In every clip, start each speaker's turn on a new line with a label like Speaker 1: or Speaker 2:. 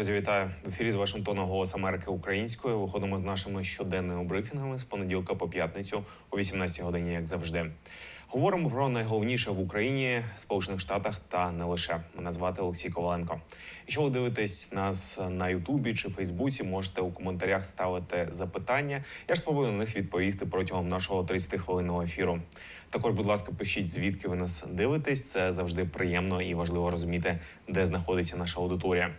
Speaker 1: Друзі, вітаю в ефірі з Вашингтона Голос Америки українською. Виходимо з нашими щоденними брифінгами з понеділка по п'ятницю о 18 годині, як завжди. Говоримо про найголовніше в Україні, Сполучених Штатах та не лише. Мене звати Олексій Коваленко. Якщо ви дивитесь нас на Ютубі чи Фейсбуці, можете у коментарях ставити запитання. Я ж спробую на них відповісти протягом нашого 30 хвилинного ефіру. Також, будь ласка, пишіть, звідки ви нас дивитесь. Це завжди приємно і важливо розуміти, де знаходиться наша аудиторія.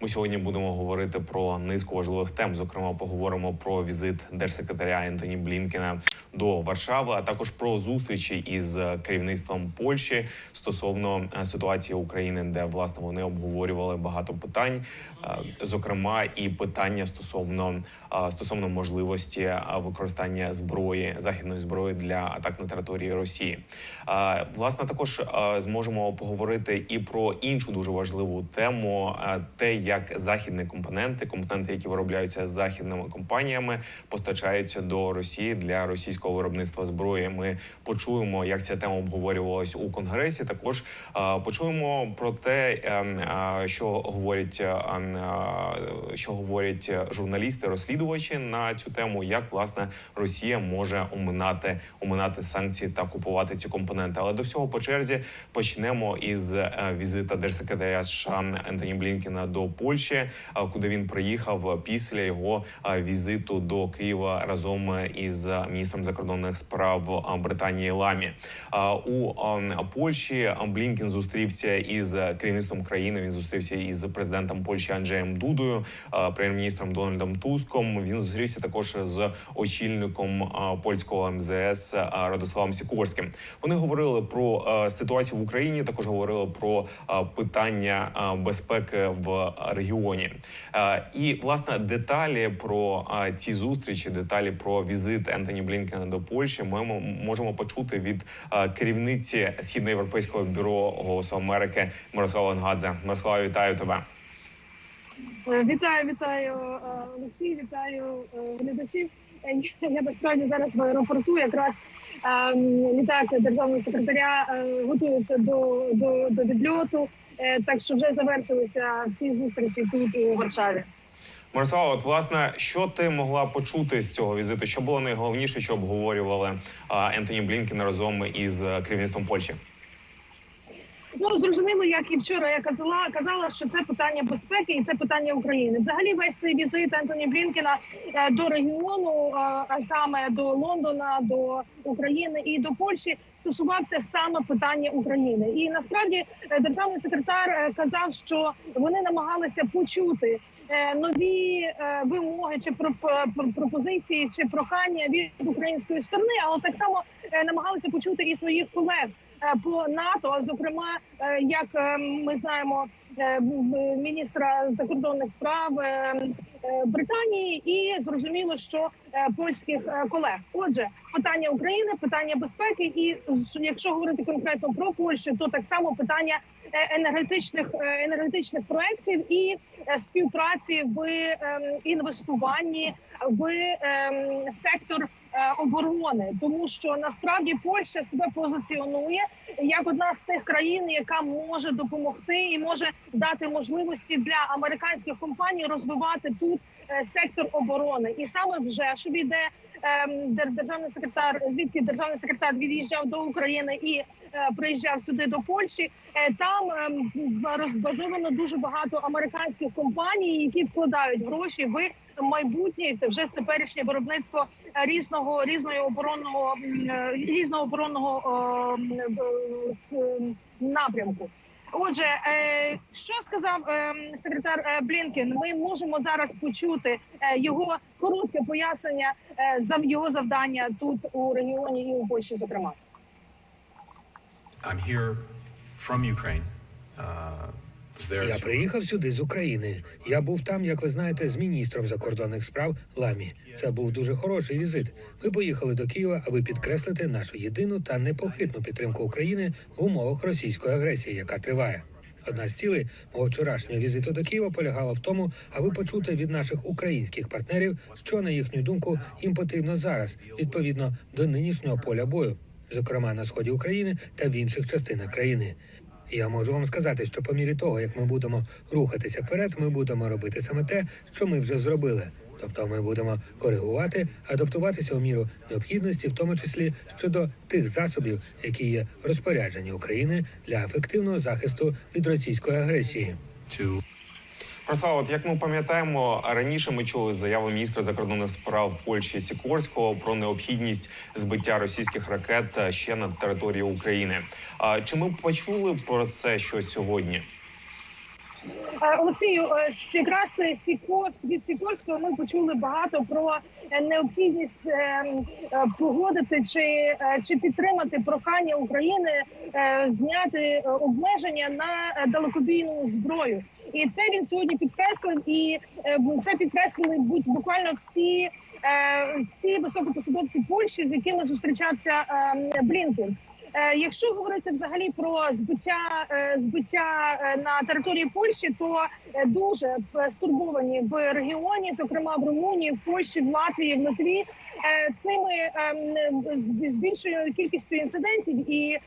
Speaker 1: Ми сьогодні будемо говорити про низку важливих тем. Зокрема, поговоримо про візит держсекретаря Ентоні Блінкена до Варшави, а також про зустрічі із керівництвом Польщі стосовно е, ситуації України, де власне вони обговорювали багато питань, е, зокрема і питання стосовно стосовно можливості використання зброї західної зброї для атак на території Росії. Власне, також зможемо поговорити і про іншу дуже важливу тему: те, як західні компоненти, компоненти, які виробляються західними компаніями, постачаються до Росії для російського виробництва зброї. Ми почуємо, як ця тема обговорювалась у конгресі. Також почуємо про те, е, е, що говорять, е, е, що говорять журналісти, розслідувачі на цю тему, як власне Росія може оминати оминати санкції та купувати ці компоненти. Але до всього по черзі почнемо із е, візита держсекретаря США Ентоні Блінкена до Польщі, е, куди він приїхав після його е, візиту до Києва разом із міністром закордонних справ Британії Ламі. У Польщі Блінкен зустрівся із керівництвом країни. Він зустрівся із президентом Польщі Анджеєм Дудою, прем'єр-міністром Дональдом Туском. Він зустрівся також з очільником польського МЗС Радославом Сікорським. Вони говорили про ситуацію в Україні. Також говорили про питання безпеки в регіоні. І власне деталі про ці зустрічі, деталі про візит Ентоні Блінкена до Польщі. Ми можемо почути від керівниці східноєвропейського бюро Голосу Америки Мирослава Нгадзе. Мирослава, вітаю тебе.
Speaker 2: Вітаю, вітаю е, Олексій, вітаю е, глядачів. Е, Я насправді зараз в аеропорту якраз літак державного секретаря готується до, до, до відльоту. Так що вже завершилися всі зустрічі тут у Варшаві.
Speaker 1: Мирослава, от власне, що ти могла почути з цього візиту? Що було найголовніше, що обговорювали Ентоні Блінкен разом із керівництвом Польщі?
Speaker 2: Ну зрозуміло, як і вчора я казала, казала, що це питання безпеки і це питання України. Взагалі, весь цей візит Ентоні Блінкена е, до регіону, е, а саме до Лондона, до України і до Польщі, стосувався саме питання України. І насправді е, державний секретар казав, що вони намагалися почути. Нові вимоги чи проп- пропозиції чи прохання від української сторони, але так само намагалися почути і своїх колег по НАТО, зокрема, е, як е, ми знаємо, е, міністра закордонних справ е, е, Британії, і зрозуміло, що е, польських е, колег. Отже, питання України, питання безпеки, і якщо говорити конкретно про Польщу, то так само питання е, енергетичних е, енергетичних проєктів і е, співпраці в ем, інвестуванні в ем, сектор е, оборони, тому що насправді Польща себе позиціонує як одна з тих країн, яка може допомогти і може дати можливості для американських компаній розвивати тут е, сектор оборони, і саме в Жешові, де державний секретар, звідки державний секретар від'їжджав до України і е, приїжджав сюди до Польщі. е, Там ем, розбазовано дуже багато американських компаній, які вкладають гроші в майбутнє вже теперішнє виробництво різного різного оборонного е, різного оборонного напрямку. Отже, е, що сказав е, секретар е, Блінкен? Ми можемо зараз почути е, його коротке пояснення за його завдання тут у регіоні і у Польщі, зокрема.
Speaker 3: I'm here from Ukraine. Uh,
Speaker 4: Я приїхав сюди з України. Я був там, як ви знаєте, з міністром закордонних справ Ламі. Це був дуже хороший візит. Ми поїхали до Києва, аби підкреслити нашу єдину та непохитну підтримку України в умовах російської агресії, яка триває. Одна з цілей мого вчорашнього візиту до Києва полягала в тому, аби почути від наших українських партнерів, що на їхню думку їм потрібно зараз, відповідно до нинішнього поля бою, зокрема на сході України та в інших частинах країни. Я можу вам сказати, що по мірі того, як ми будемо рухатися вперед, ми будемо робити саме те, що ми вже зробили. Тобто ми будемо коригувати, адаптуватися у міру необхідності, в тому числі щодо тих засобів, які є в розпорядженні України для ефективного захисту від російської агресії.
Speaker 1: Мирослава, от як ми пам'ятаємо, раніше ми чули заяви міністра закордонних справ Польщі Сікорського про необхідність збиття російських ракет ще на території України. А чи ми почули про це щось сьогодні?
Speaker 2: Е, Олексію, е, якраз е, від Сікорського ми почули багато про необхідність е, погодити чи, чи підтримати прохання України зняти обмеження на далекобійну зброю. І це він сьогодні підкреслив, і е, це підкреслили буквально всі, е, всі високопосадовці Польщі, з якими зустрічався е, Блінкен. Е, Якщо говорити взагалі про збиття е, збиття е, на території Польщі, то дуже стурбовані в регіоні, зокрема в Румунії, в Польщі, в Латвії, в Литві, цими ем, з- більшою кількістю інцидентів і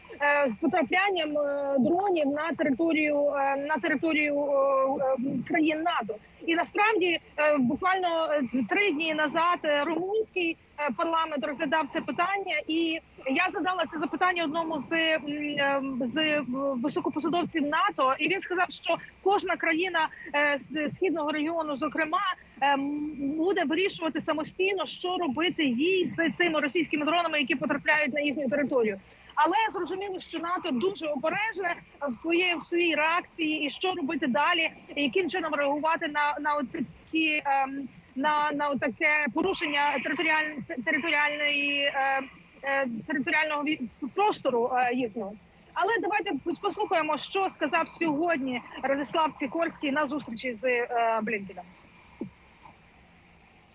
Speaker 2: з потраплянням дронів на територію на територію країн НАТО. І насправді е, буквально е, три дні назад е, румунський парламент розглядав це питання, і я задала це запитання одному з, з високопосадовців НАТО, і він сказав, що кожна країна з східного регіону, зокрема, ем, буде вирішувати самостійно, що робити їй з тими російськими дронами, які потрапляють на їхню територію. Але зрозуміло, що НАТО дуже обережне в своїй в своїй реакції, і що робити далі, і яким чином реагувати на на такі ем, на, на таке порушення територіаль, територіальної е, е, територіального простору е, їхнього. Але давайте послухаємо, що сказав сьогодні Радислав Цікорський на зустрічі з е, Блінкеном.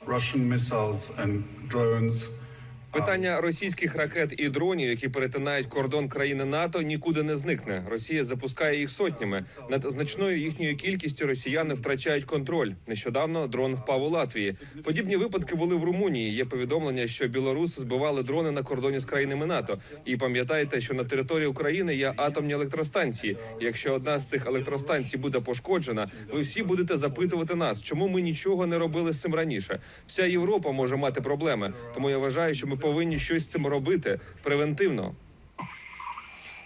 Speaker 3: Russian missiles and drones
Speaker 5: Питання російських ракет і дронів, які перетинають кордон країни НАТО, нікуди не зникне. Росія запускає їх сотнями. Над значною їхньою кількістю росіяни втрачають контроль. Нещодавно дрон впав у Латвії. Подібні випадки були в Румунії. Є повідомлення, що білоруси збивали дрони на кордоні з країнами НАТО. І пам'ятайте, що на території України є атомні електростанції. Якщо одна з цих електростанцій буде пошкоджена, ви всі будете запитувати нас, чому ми нічого не робили з цим раніше. Вся Європа може мати проблеми. Тому я вважаю, що ми повинні щось з цим робити превентивно.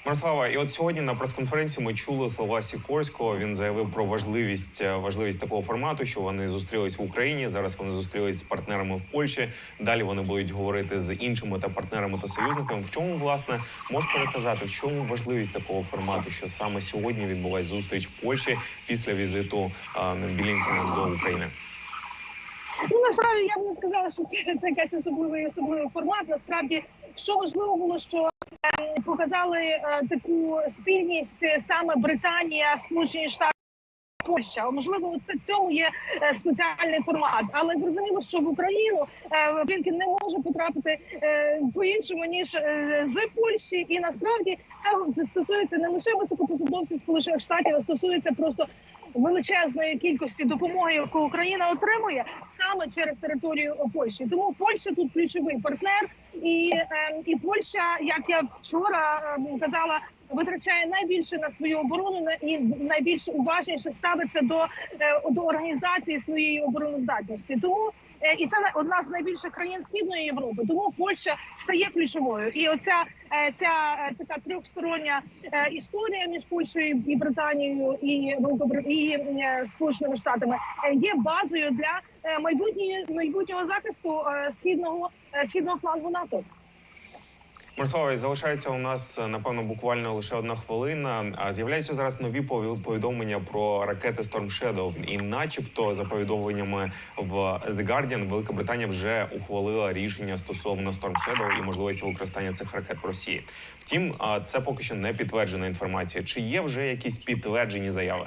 Speaker 1: Мирослава, і от сьогодні на прес-конференції ми чули слова Сікорського. Він заявив про важливість е, важливість такого формату, що вони зустрілись в Україні. Зараз вони зустрілись з партнерами в Польщі. Далі вони будуть говорити з іншими та партнерами та союзниками. В чому власне можеш переказати, в чому важливість такого формату, що саме сьогодні відбулась зустріч в Польщі після візиту а, Білінкена до України?
Speaker 2: Ну насправді я б не сказала, що це, це якийсь особливий особливий формат. Насправді, що важливо було, що е, показали е, таку спільність е, саме Британія, Сполучені Штати. Польща, можливо, це цьому є е, спеціальний формат, але зрозуміло, що в Україну Блінкен не може потрапити е, по-іншому ніж з Польщі, і насправді це стосується не лише високопосадовців Сполучених Штатів, а стосується просто величезної кількості допомоги, яку Україна отримує саме через територію Польщі. Тому Польща тут ключовий партнер, і, е, і Польща, як я вчора е, казала. Витрачає найбільше на свою оборону і найбільш уважніше ставиться до, е, до організації своєї обороноздатності. Тому і це на- одна з найбільших країн східної Європи. Тому Польща стає ключовою. І оця е, ця е, така трьохстороння е, історія між Польщею і Британією і і е, Сполученими Штатами е, є базою для майбутнього майбутнього захисту е, східного е, східного флангу НАТО.
Speaker 1: Мирослава, залишається у нас е, напевно буквально лише одна хвилина. А з'являються зараз нові пові- повідомлення про ракети Storm Shadow. І, начебто, за повідомленнями в The Guardian, Велика Британія вже ухвалила рішення стосовно Storm Shadow і можливості використання цих ракет в Росії. Втім, це поки що не підтверджена інформація. Чи є вже якісь підтверджені заяви?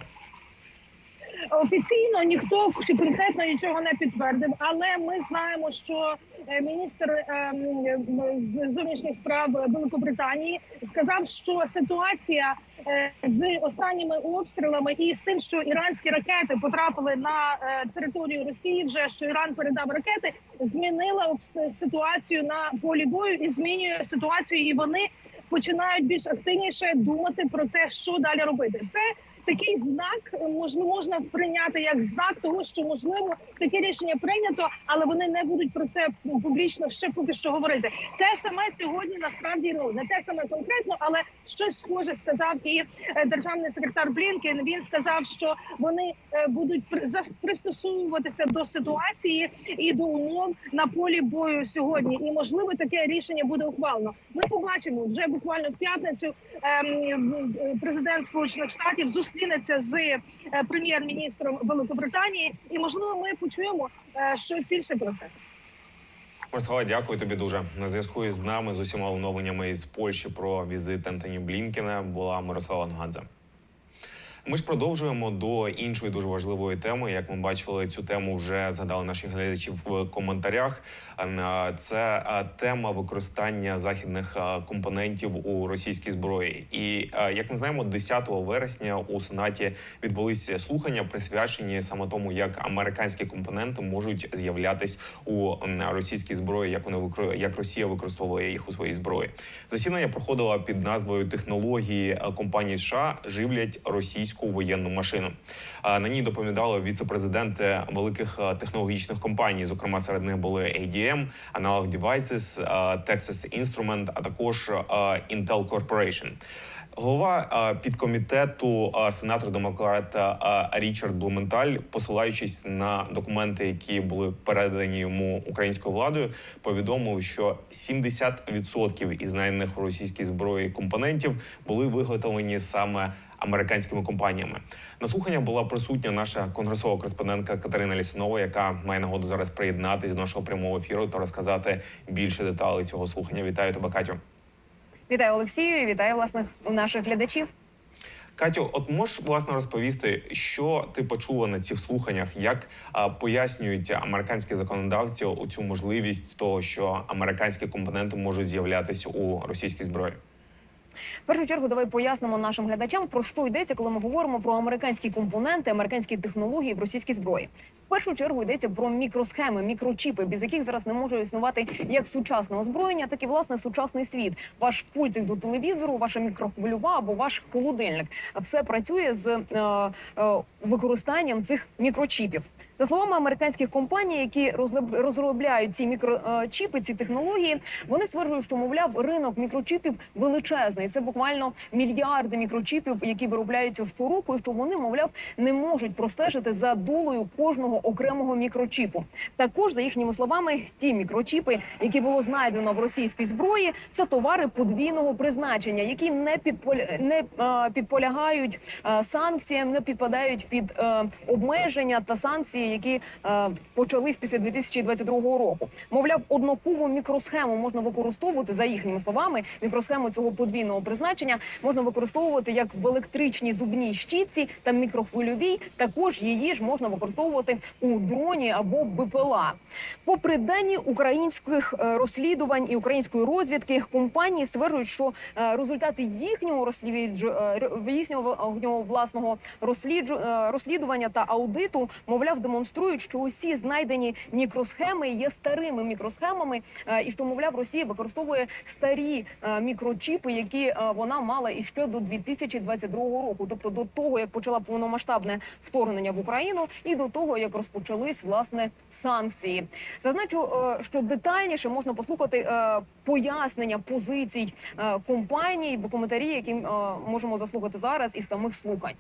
Speaker 2: Офіційно ніхто чи конкретно нічого не підтвердив, але ми знаємо, що е, міністр ем, зовнішніх справ Великобританії сказав, що ситуація е, з останніми обстрілами і з тим, що іранські ракети потрапили на е, територію Росії, вже що Іран передав ракети, змінила ситуацію на полі бою і змінює ситуацію, і вони. починають більш активніше думати про те, що далі робити. Це такий знак можна можна прийняти як знак того, що можливо таке рішення прийнято, але вони не будуть про це публічно ще поки що говорити. Те саме сьогодні насправді ну не те саме конкретно, але щось схоже сказав і е, державний секретар Блінкен. Він сказав, що вони е, будуть пристосовуватися до ситуації і до умов на полі бою сьогодні. І можливо таке рішення буде ухвалено. Ми побачимо вже буквально в п'ятницю. ем, е, Президент Сполучених Штатів зустрінеться з е, прем'єр-міністром Великобританії, і можливо, ми почуємо е, щось більше про це.
Speaker 1: Мирослава, дякую тобі дуже. На зв'язку із нами з усіма оновленнями із Польщі про візит Ентоні Блінкена була Мирослава Нгадзе. Ми ж продовжуємо до іншої дуже важливої теми. Як ми бачили, цю тему вже згадали наші глядачі в коментарях. Це тема використання західних компонентів у російській зброї. І як ми знаємо, 10 вересня у сенаті відбулися слухання, присвячені саме тому, як американські компоненти можуть з'являтись у російській зброї, як вони викро- як Росія використовує їх у своїй зброї. Засідання проходило під назвою Технології компанії США живлять російську воєнну машину. На ній доповідали віце-президенти великих е, технологічних компаній. Зокрема, серед них були ADM, Analog Devices, е, Texas Instrument, а також е, Intel Corporation. Голова підкомітету сенатор демократа Річард Блументаль, посилаючись на документи, які були передані йому українською владою, повідомив, що 70% із знайдених в російській зброї компонентів були виготовлені саме американськими компаніями. На слухання була присутня наша конгресова кореспондентка Катерина Лісунова, яка має нагоду зараз приєднатись до нашого прямого ефіру та розказати більше деталей цього слухання. Вітаю тебе, Катю.
Speaker 6: Вітаю Олексію, і вітаю власних наших глядачів.
Speaker 1: Катю, от можеш власне розповісти, що ти почула на цих слуханнях, як а, пояснюють американські законодавці цю можливість того, що американські компоненти можуть з'являтися у російській зброї?
Speaker 6: В першу чергу давай пояснимо нашим глядачам про що йдеться, коли ми говоримо про американські компоненти, американські технології в російській зброї. Першу чергу йдеться про мікросхеми, мікрочіпи, без яких зараз не може існувати як сучасне озброєння, так і власне сучасний світ. Ваш пультик до телевізору, ваша мікрохвильова або ваш холодильник. Все працює з е, е, використанням цих мікрочіпів. За словами американських компаній, які розробляють ці мікрочіпи, ці технології, вони стверджують, що мовляв ринок мікрочіпів величезний. Це буквально мільярди мікрочіпів, які виробляються щороку, і що вони, мовляв, не можуть простежити за долею кожного окремого мікрочіпу. Також за їхніми словами, ті мікрочіпи, які було знайдено в російській зброї, це товари подвійного призначення, які не підполя... не е, підполягають е, санкціям, не підпадають під е, обмеження та санкції, які е, почались після 2022 року. Мовляв, однакову мікросхему можна використовувати за їхніми словами. Мікросхему цього подвійного призначення можна використовувати як в електричній зубній щітці та мікрохвильовій. Також її ж можна використовувати у дроні або БПЛА. Попри дані українських е, розслідувань і української розвідки, компанії стверджують, що е, результати їхнього е, їхнього їхнього власного розслідування та аудиту, мовляв, демонструють, що усі знайдені мікросхеми є старими мікросхемами, і що мовляв Росія використовує старі мікрочіпи, які вона мала іще до 2022 року, тобто до того, як почала повномасштабне вторгнення в Україну, і до того, як розпочались власне санкції. Зазначу, е, що детальніше можна послухати е, пояснення позицій е, компаній в коментарі, які можемо заслухати зараз із самих слухань.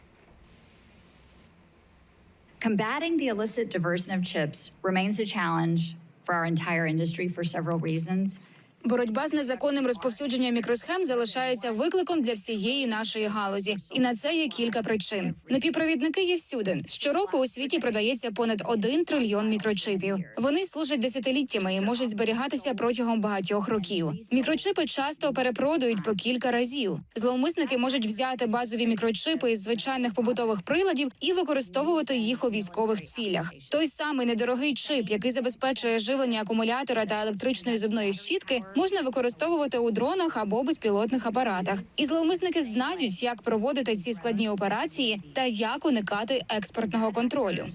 Speaker 7: Combating the illicit diversion of chips remains a challenge for our entire industry for several reasons.
Speaker 8: Боротьба з незаконним розповсюдженням мікросхем залишається викликом для всієї нашої галузі, і на це є кілька причин. Напівпровідники є всюди. Щороку у світі продається понад один трильйон мікрочипів. Вони служать десятиліттями і можуть зберігатися протягом багатьох років. Мікрочипи часто перепродають по кілька разів. Зловмисники можуть взяти базові мікрочипи із звичайних побутових приладів і використовувати їх у військових цілях. Той самий недорогий чип, який забезпечує живлення акумулятора та електричної зубної щітки, можна використовувати у дронах або безпілотних апаратах. І зловмисники знають, як проводити ці складні операції та як уникати експортного контролю.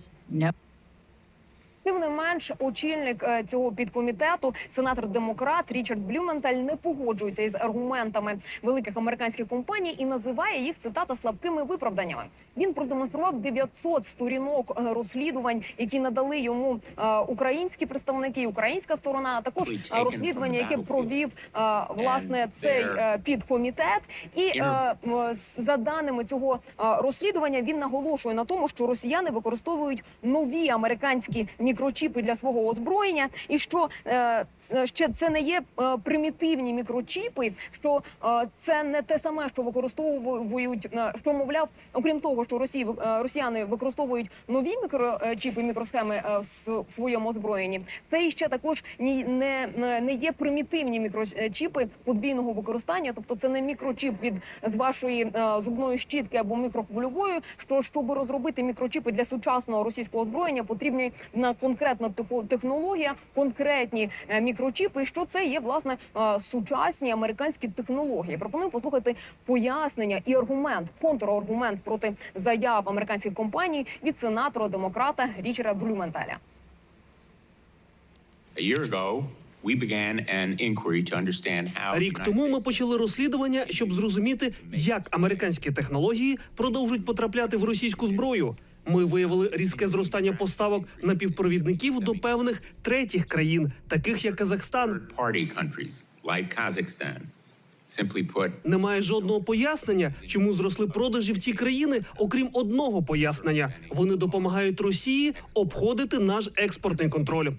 Speaker 6: Тим не менш, очільник е, цього підкомітету, сенатор демократ Річард Блюменталь, не погоджується із аргументами великих американських компаній і називає їх цитата слабкими виправданнями. Він продемонстрував 900 сторінок е, розслідувань, які надали йому е, українські представники, українська сторона, а також розслідування, яке провів власне цей підкомітет. І за даними цього розслідування, він наголошує на тому, що росіяни використовують нові американські мікрочіпи для свого озброєння, і що е, ще це не є е, примітивні мікрочіпи, що е, це не те саме, що використовують, е, що мовляв, окрім того, що Росії е, росіяни використовують нові мікрочіпи, мікросхеми е, в своєму озброєнні. Це іще також не, не є примітивні мікрочіпи подвійного використання, тобто це не мікрочіп від з вашої е, зубної щітки або мікрохвильової. Що щоб розробити мікрочіпи для сучасного російського озброєння, потрібні на конкретна технологія, конкретні е, мікрочіпи. І що це є власне е, сучасні американські технології. Пропоную послухати пояснення і аргумент, контраргумент проти заяв американських компаній від сенатора демократа Річера Блюменталя.
Speaker 9: A year ago, we began an inquiry to understand how
Speaker 10: Рік тому ми почали розслідування, щоб зрозуміти, як американські технології продовжують потрапляти в російську зброю. Ми виявили різке зростання поставок напівпровідників до певних третіх країн, таких як Казахстан. Немає жодного пояснення, чому зросли продажі в ці країни, окрім одного пояснення: вони допомагають Росії обходити наш експортний контроль.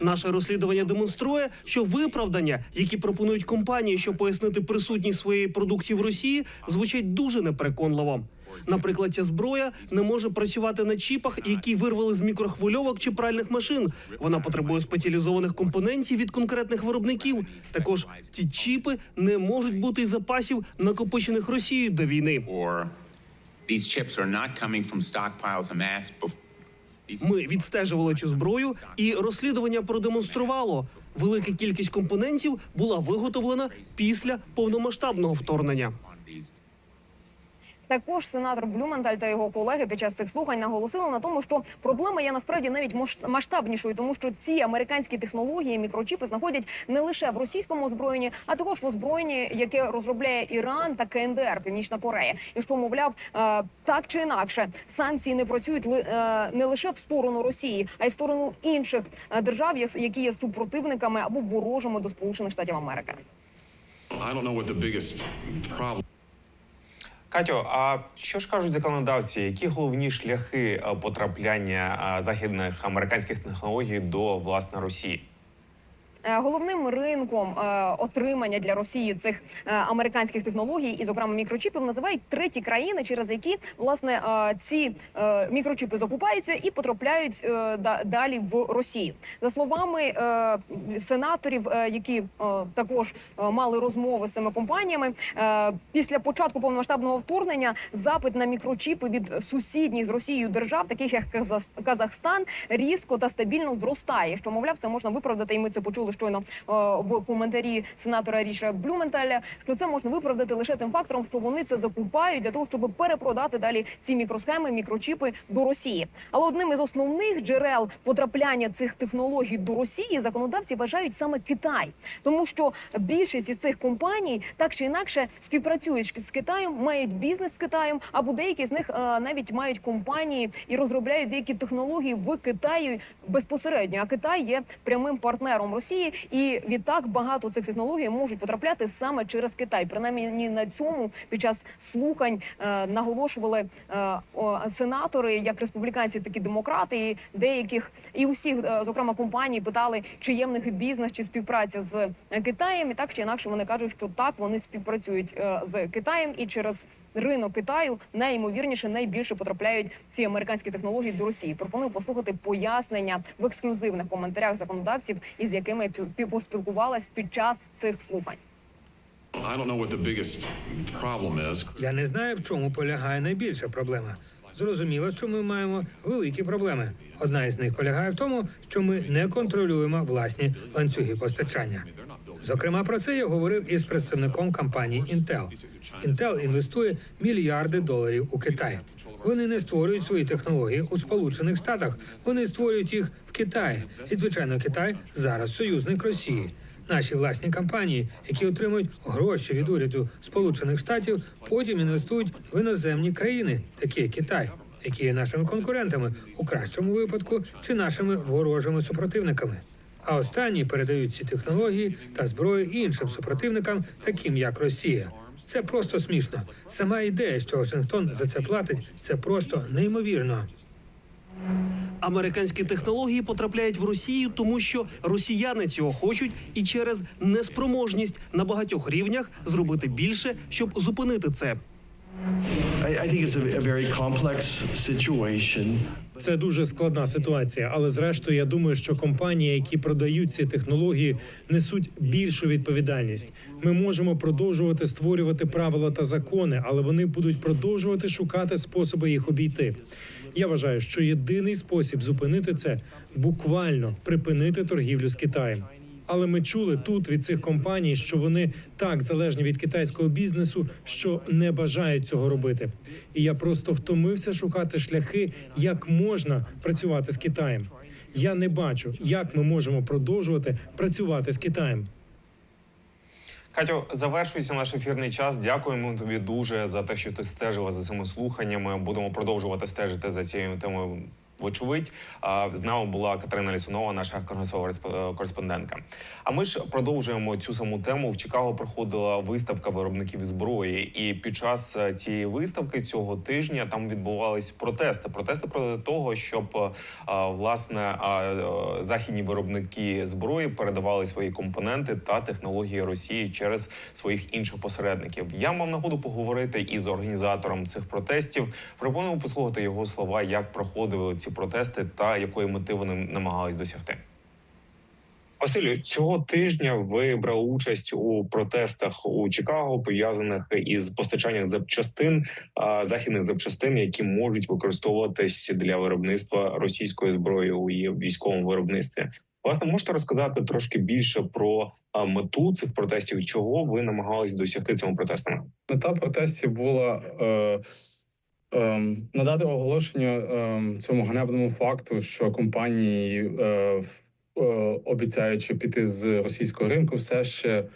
Speaker 10: Наше розслідування демонструє, що виправдання, які пропонують компанії, щоб пояснити присутність своєї продукції в Росії, звучать дуже непереконливо. Наприклад, ця зброя не може працювати на чіпах, які вирвали з мікрохвильовок чи пральних машин. Вона потребує спеціалізованих компонентів від конкретних виробників. Також ці чіпи не можуть бути із запасів, накопичених Росією до війни. Ми відстежували цю зброю, і розслідування продемонструвало. Велика кількість компонентів була виготовлена після повномасштабного вторгнення.
Speaker 6: Також сенатор Блюменталь та його колеги під час цих слухань наголосили на тому, що проблема є насправді навіть масштабнішою, тому що ці американські технології, мікрочіпи знаходять не лише в російському озброєнні, а також в озброєнні, яке розробляє Іран та КНДР, Північна Корея. І що мовляв, е, так чи інакше санкції не працюють е, не лише в сторону Росії, а й в сторону інших е, держав, які є супротивниками або ворожими до Сполучених Штатів Америки.
Speaker 11: I don't know what the biggest problem
Speaker 1: Катю, а що ж кажуть законодавці? Які головні шляхи е, потрапляння е, західних американських технологій до власне Росії?
Speaker 6: Е, Головним ринком е, отримання для Росії цих е, американських технологій, і зокрема мікрочіпів, називають треті країни, через які власне ці мікрочіпи закупаються і потрапляють далі в Росію. За словами сенаторів, які також мали розмови з цими компаніями, після початку повномасштабного вторгнення запит на мікрочіпи від сусідніх з Росією держав, таких як Казахстан, різко та стабільно зростає. Що мовляв, це можна виправдати, і ми це почули щойно е, в коментарі сенатора Ріша Блюменталя. Що це можна виправдати лише тим фактором, що вони це закупають для того, щоб перепродати далі ці мікросхеми, мікрочіпи до Росії. Але одним із основних джерел потрапляння цих технологій до Росії законодавці вважають саме Китай, тому що більшість із цих компаній так чи інакше співпрацюють з Китаєм, мають бізнес з Китаєм, або деякі з них е, навіть мають компанії і розробляють деякі технології в Китаї безпосередньо. А Китай є прямим партнером Росії, і відтак багато цих технологій можуть потрапляти саме через Китай. Принаймні на цьому під час слухань е, наголошували е, о, сенатори, як республіканці, так і демократи, і деяких і усіх, е, зокрема компаній, питали, чи є в них бізнес чи співпраця з е, Китаєм. І так чи інакше вони кажуть, що так вони співпрацюють е, з Китаєм і через. Ринок Китаю найімовірніше найбільше потрапляють ці американські технології до Росії. Пропоную послухати пояснення в ексклюзивних коментарях законодавців, із якими пі- поспілкувалась під час цих слухань.
Speaker 4: Я не знаю, в чому полягає найбільша проблема. Зрозуміло, що ми маємо великі проблеми. Одна із них полягає в тому, що ми не контролюємо власні ланцюги постачання. Зокрема, про це я говорив із представником компанії Intel. Intel інвестує мільярди доларів у Китай. Вони не створюють свої технології у Сполучених Штатах. Вони створюють їх в Китаї. І звичайно, Китай зараз союзник Росії. Наші власні компанії, які отримують гроші від уряду Сполучених Штатів, потім інвестують в іноземні країни, такі як Китай, які є нашими конкурентами у кращому випадку чи нашими ворожими супротивниками. А останні передають ці технології та зброю іншим супротивникам, таким як Росія. Це просто смішно. Сама ідея, що Вашингтон за це платить, це просто неймовірно.
Speaker 10: Американські технології потрапляють в Росію, тому що росіяни цього хочуть, і через неспроможність на багатьох рівнях зробити більше, щоб зупинити це.
Speaker 12: I, think it's.
Speaker 13: Це дуже складна ситуація, але зрештою я думаю, що компанії, які продають ці технології, несуть більшу відповідальність. Ми можемо продовжувати створювати правила та закони, але вони будуть продовжувати шукати способи їх обійти. Я вважаю, що єдиний спосіб зупинити це буквально припинити торгівлю з Китаєм. Але ми чули тут від цих компаній, що вони так залежні від китайського бізнесу, що не бажають цього робити. І я просто втомився шукати шляхи, як можна працювати з Китаєм. Я не бачу, як ми можемо продовжувати працювати з Китаєм.
Speaker 1: Катю, завершується наш ефірний час. Дякуємо тобі дуже за те, що ти стежила за цими слуханнями. Будемо продовжувати стежити за цією темою. Вочевидь, з нами була Катерина Лісунова, наша конгресова е, кореспондентка. А ми ж продовжуємо цю саму тему. В Чикаго проходила виставка виробників зброї, і під час е, цієї виставки цього тижня там відбувались протести. Протести проти того, щоб е, власне західні виробники зброї передавали свої компоненти та технології Росії через своїх інших посередників. Я мав нагоду поговорити із організатором цих протестів. Пропоную послухати його слова, як проходили ці протести та якої мети вони намагались досягти. Василю, цього тижня ви брали участь у протестах у Чикаго, пов'язаних із постачанням запчастин західних запчастин, які можуть використовуватись для виробництва російської зброї у військовому виробництві. Власне, можете розказати трошки більше про мету цих протестів, чого ви намагались досягти цими протестами?
Speaker 14: Мета протестів була е, надати оголошення е, цьому ганебному факту, що компанії, е, е, обіцяючи піти з російського ринку, все ще е,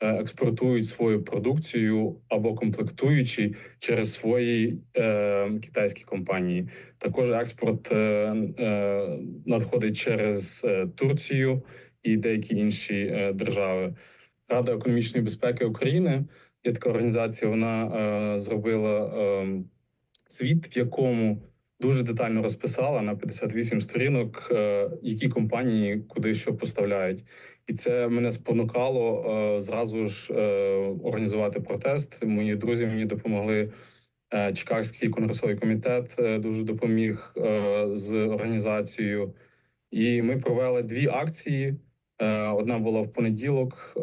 Speaker 14: експортують свою продукцію або комплектуючі через свої е, китайські компанії. Також експорт е, надходить через Турцію і деякі інші держави. Рада економічної безпеки України є така організація. Вона е, зробила е, звіт, в якому дуже детально розписала на 58 сторінок, е, які компанії куди що поставляють. І це мене спонукало е, зразу ж е, організувати протест. Мої друзі мені допомогли. Чикагський конгресовий комітет дуже допоміг з організацією. І ми провели дві акції. Одна була в понеділок,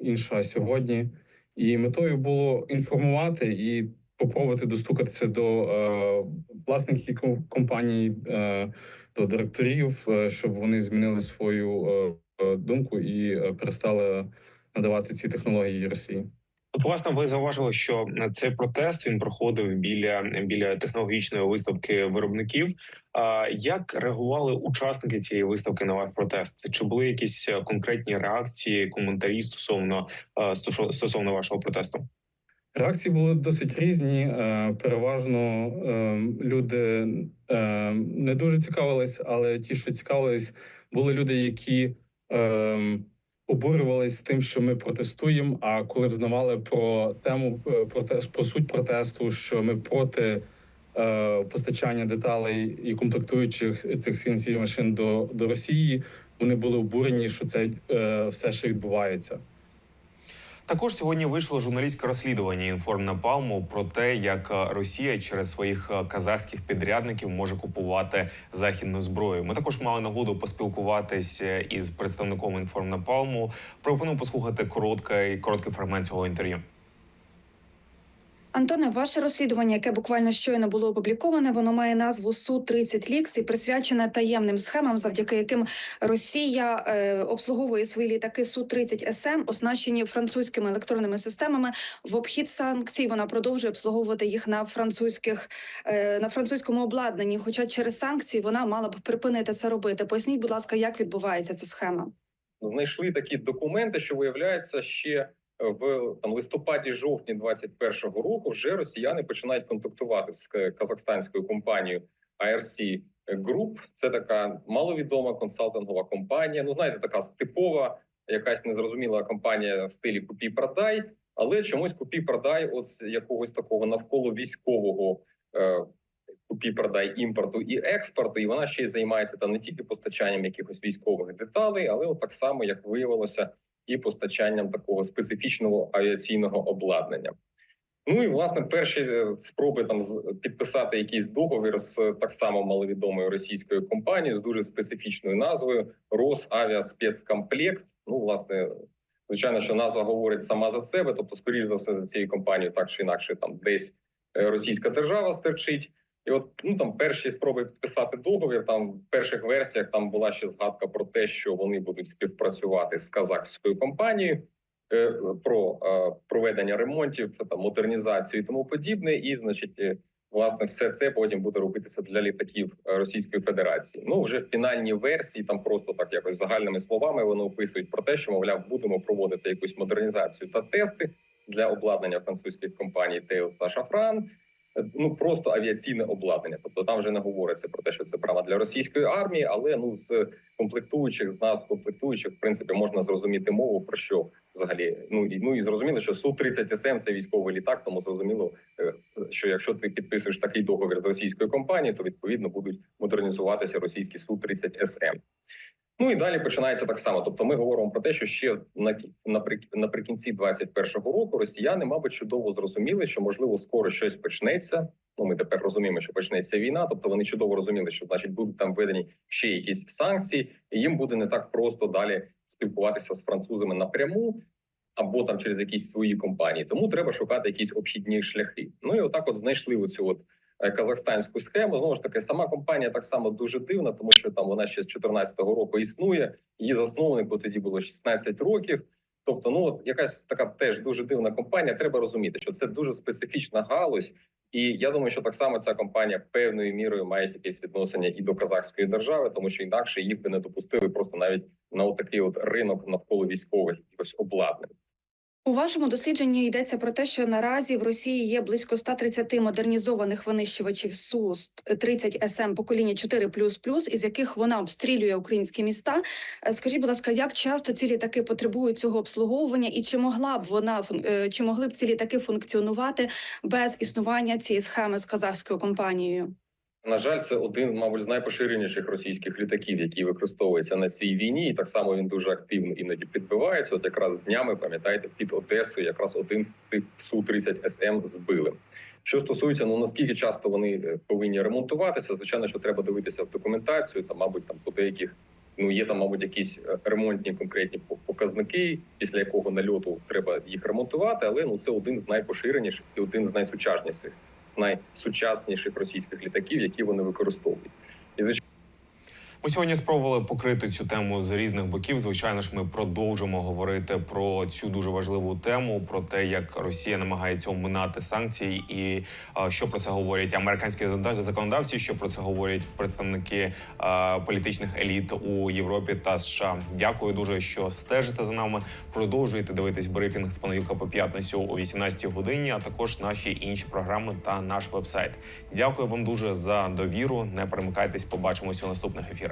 Speaker 14: інша сьогодні. І метою було інформувати і попробувати достукатися до е, власників ком- компаній, е, до директорів, е, щоб вони змінили свою е, е, думку і е, перестали надавати ці технології Росії.
Speaker 1: От, власне, ви зауважили, що цей протест він проходив біля біля технологічної виставки виробників. А як реагували учасники цієї виставки на ваш протест? Чи були якісь е, конкретні реакції, коментарі стосовно е, стосовно вашого протесту?
Speaker 14: Реакції були досить різні. Е, Переважно е, люди е, не дуже цікавились, але ті, що цікавились, були люди, які обурювались тим, що ми протестуємо. А коли взнавали про тему е, проте- про суть протесту, що ми проти постачання деталей і комплектуючих цих CNC машин до, до Росії, вони були обурені, що це все ще відбувається.
Speaker 1: Також сьогодні вийшло журналістське розслідування інформнапалму про те, як е, Росія через своїх е, казахських підрядників може купувати західну зброю. Ми також мали нагоду поспілкуватись е, із представником інформнапалму. на. Пропоную послухати короткий, короткий фрагмент цього інтерв'ю.
Speaker 15: Антоне, ваше розслідування, яке буквально щойно було опубліковане, воно має назву су 30 лікс і присвячене таємним схемам, завдяки яким Росія е, обслуговує свої літаки су 30 СМ, оснащені французькими електронними системами. В обхід санкцій вона продовжує обслуговувати їх на французьких е, на французькому обладнанні. Хоча через санкції вона мала б припинити це робити. Поясніть, будь ласка, як відбувається ця схема?
Speaker 5: знайшли такі документи, що виявляється ще в там листопаді жовтні 21-го року вже росіяни починають контактувати з е, казахстанською компанією ARC Group. Це така маловідома консалтингова компанія. Ну знаєте, така типова, якась незрозуміла компанія в стилі купі продай, але чомусь купі продай, от якогось такого навколо військового. Е, купі продай імпорту і експорту, і вона ще й займається там не тільки постачанням якихось військових деталей, але от так само, як виявилося, і постачанням такого специфічного авіаційного обладнання. Ну і власне перші е, спроби там підписати якийсь договір з е, так само маловідомою російською компанією з дуже специфічною назвою Росавіаспецкомплект. Ну, власне, звичайно, що назва говорить сама за себе. Тобто, скоріш за все, за цією компанією так чи інакше там десь е, російська держава стерчить. І от ну там перші спроби підписати договір. Там в перших версіях там була ще згадка про те, що вони будуть співпрацювати з казахською компанією е, про е, проведення ремонтів, там модернізацію і тому подібне. І значить, е, власне, все це потім буде робитися для літаків е, Російської Федерації. Ну вже в фінальній версії там просто так якось загальними словами вони описують про те, що мовляв будемо проводити якусь модернізацію та тести для обладнання французьких компаній Теос та Шафран. Ну просто авіаційне обладнання. Тобто там вже не говориться про те, що це права для російської армії, але ну з комплектуючих з нас комплектуючих, в принципі, можна зрозуміти мову про що взагалі. Ну і ну і зрозуміло, що су 30 СМ це військовий літак. Тому зрозуміло, е, що якщо ти підписуєш такий договір з російською компанією, то відповідно будуть модернізуватися російські су 30 СМ. Ну і далі починається так само. Тобто, ми говоримо про те, що ще на наприк- наприкінці 21-го року росіяни, мабуть, чудово зрозуміли, що можливо скоро щось почнеться. Ну, ми тепер розуміємо, що почнеться війна. Тобто вони чудово розуміли, що значить будуть там введені ще якісь санкції, і їм буде не так просто далі спілкуватися з французами напряму. Або там через якісь свої компанії, тому треба шукати якісь обхідні шляхи. Ну і отак, от знайшли оцю от казахстанську схему. Знову ж таки, сама компанія так само дуже дивна, тому що там вона ще з 2014 року існує. Її засновнику тоді було 16 років. Тобто, ну от якась така теж дуже дивна компанія. Треба розуміти, що це дуже специфічна галузь, і я думаю, що так само ця компанія певною мірою має якесь відношення і до казахської держави, тому що інакше їх би не допустили просто навіть на отакий от ринок навколо військових якихось обладнань.
Speaker 15: У вашому дослідженні йдеться про те, що наразі в Росії є близько 130 модернізованих винищувачів су 30 СМ покоління 4 із яких вона обстрілює українські міста. Е, Скажіть, будь ласка, як часто ці літаки потребують цього обслуговування, і чи могла б вона е, чи могли б ці літаки функціонувати без існування цієї схеми з казахською компанією?
Speaker 5: На жаль, це один, мабуть, з найпоширеніших російських літаків, який використовується на цій війні, і так само він дуже активно іноді підбивається. От якраз днями, пам'ятаєте, під Одесою якраз один з тих су 30 СМ збили. Що стосується, ну наскільки часто вони е, повинні ремонтуватися, звичайно, що треба дивитися в документацію, та мабуть, там по деяких ну є там, мабуть, якісь е, ремонтні конкретні по- показники, після якого нальоту треба їх ремонтувати. Але ну це один з найпоширеніших і один з найсучасніших з найсучасніших російських літаків, які вони використовують. І звичайно.
Speaker 1: Ми сьогодні спробували покрити цю тему з різних боків. Звичайно ж, ми продовжимо говорити про цю дуже важливу тему, про те, як Росія намагається оминати санкції, і а, що про це говорять американські законодавці, що про це говорять представники а, політичних еліт у Європі та США. Дякую дуже, що стежите за нами. Продовжуйте дивитись брифінг з понеділка по п'ятницю о 18 годині, а також наші інші програми та наш вебсайт. Дякую вам дуже за довіру. Не перемикайтесь, побачимось у наступних ефірах.